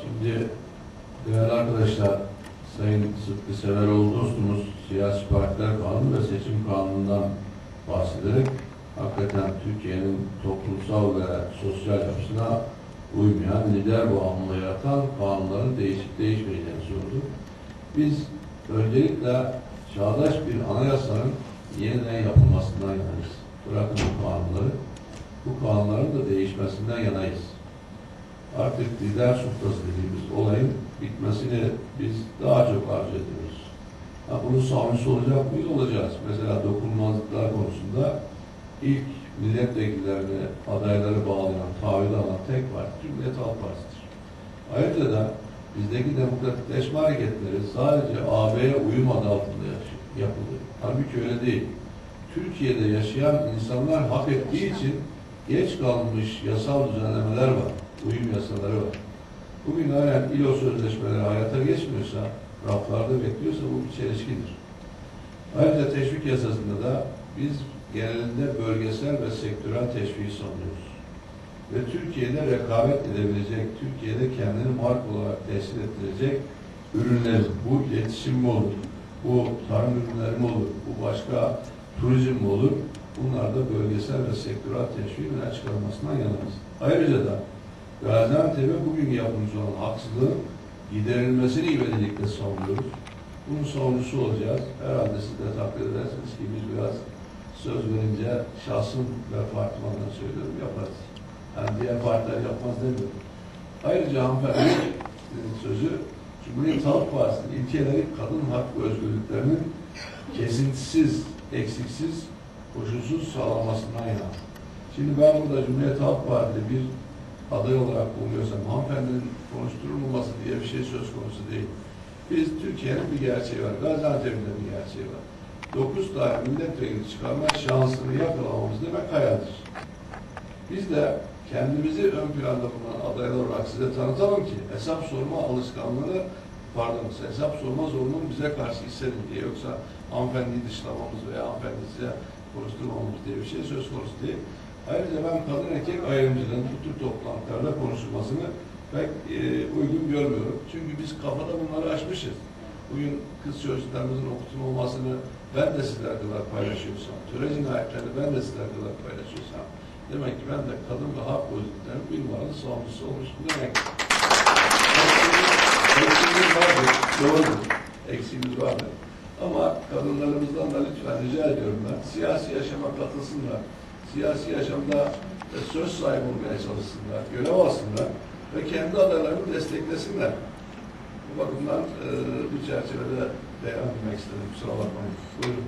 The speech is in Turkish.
Şimdi değerli arkadaşlar, Sayın Sıtkı Severoğlu dostumuz siyasi partiler kanunu ve seçim kanunundan bahsederek hakikaten Türkiye'nin toplumsal ve sosyal yapısına uymayan, lider bağımlılığı yaratan kanunların değişip değişmeyeceğini sordu. Biz öncelikle çağdaş bir anayasanın yeniden yapılmasından yanayız. Bırakın bu kanunları, bu kanunların da değişmesinden yanayız artık lider suftası dediğimiz olayın bitmesini biz daha çok arzu ediyoruz. Ha, bunun savunucusu olacak mıyız? Olacağız. Mesela dokunulmazlıklar konusunda ilk milletvekillerine adayları bağlayan, taahhüt alan tek parti Cumhuriyet Halk Partisi'dir. Ayrıca da bizdeki demokratikleşme hareketleri sadece AB'ye uyum adı altında yapılıyor. Halbuki öyle değil. Türkiye'de yaşayan insanlar hak ettiği için geç kalmış yasal düzenlemeler var. Yasaları var. Bugün halen İLO sözleşmeleri hayata geçmiyorsa, raflarda bekliyorsa bu bir çelişkidir. Ayrıca teşvik yasasında da biz genelinde bölgesel ve sektörel teşviği savunuyoruz. Ve Türkiye'de rekabet edebilecek, Türkiye'de kendini mark olarak tescil ettirecek ürünler, bu iletişim mi olur, bu tarım ürünleri mi olur, bu başka turizm mi olur, bunlar da bölgesel ve sektörel teşviğin öne çıkarılmasından yanarız. Ayrıca da Gaziantep'e bugün yapılmış olan haksızlığın giderilmesini ivedilikle savunuyoruz. Bunun savunucusu olacağız. Herhalde siz de takdir edersiniz ki biz biraz söz verince şahsım ve partim söylüyorum yaparız. Yani diğer partiler yapmaz demiyorum. Ayrıca hanımefendinin sözü Cumhuriyet Halk Partisi'nin ilkeleri kadın hak ve özgürlüklerinin kesintisiz, eksiksiz, koşulsuz sağlanmasından yana. Şimdi ben burada Cumhuriyet Halk Partili bir aday olarak bulunuyorsam hanımefendinin konuşturulmaması diye bir şey söz konusu değil. Biz Türkiye'nin bir gerçeği var. Gaziantep'in bir gerçeği var. Dokuz tane milletvekili çıkarma şansını yakalamamız demek hayaldir. Biz de kendimizi ön planda bulunan adaylar olarak size tanıtalım ki hesap sorma alışkanlığı pardon hesap sorma zorunluluğunu bize karşı hissedin diye yoksa hanımefendiyi dışlamamız veya hanımefendi size konuşturmamamız diye bir şey söz konusu değil. Ayrıca ben kadın erkek ayrımcılığın bu tür toplantılarda konuşulmasını pek e, uygun görmüyorum. Çünkü biz kafada bunları aşmışız. Bugün kız çocuklarımızın okutulmamasını ben de sizler kadar paylaşıyorsam, töre cinayetlerini ben de sizler kadar paylaşıyorsam, demek ki ben de kadın ve hak özgürlüklerinin bir numaralı savunucusu olmuşum demek. Eksiğimiz vardır, doğrudur. Eksiğimiz vardır. Ama kadınlarımızdan da lütfen rica ediyorum ben, siyasi yaşama katılsınlar. Siyasi yaşamda e, söz sahibi olmaya çalışsınlar, görev alsınlar ve kendi adaylarını desteklesinler. Bu bakımdan e, bu çerçevede beyan etmek istedim. Kusura bakmayın. Buyurun.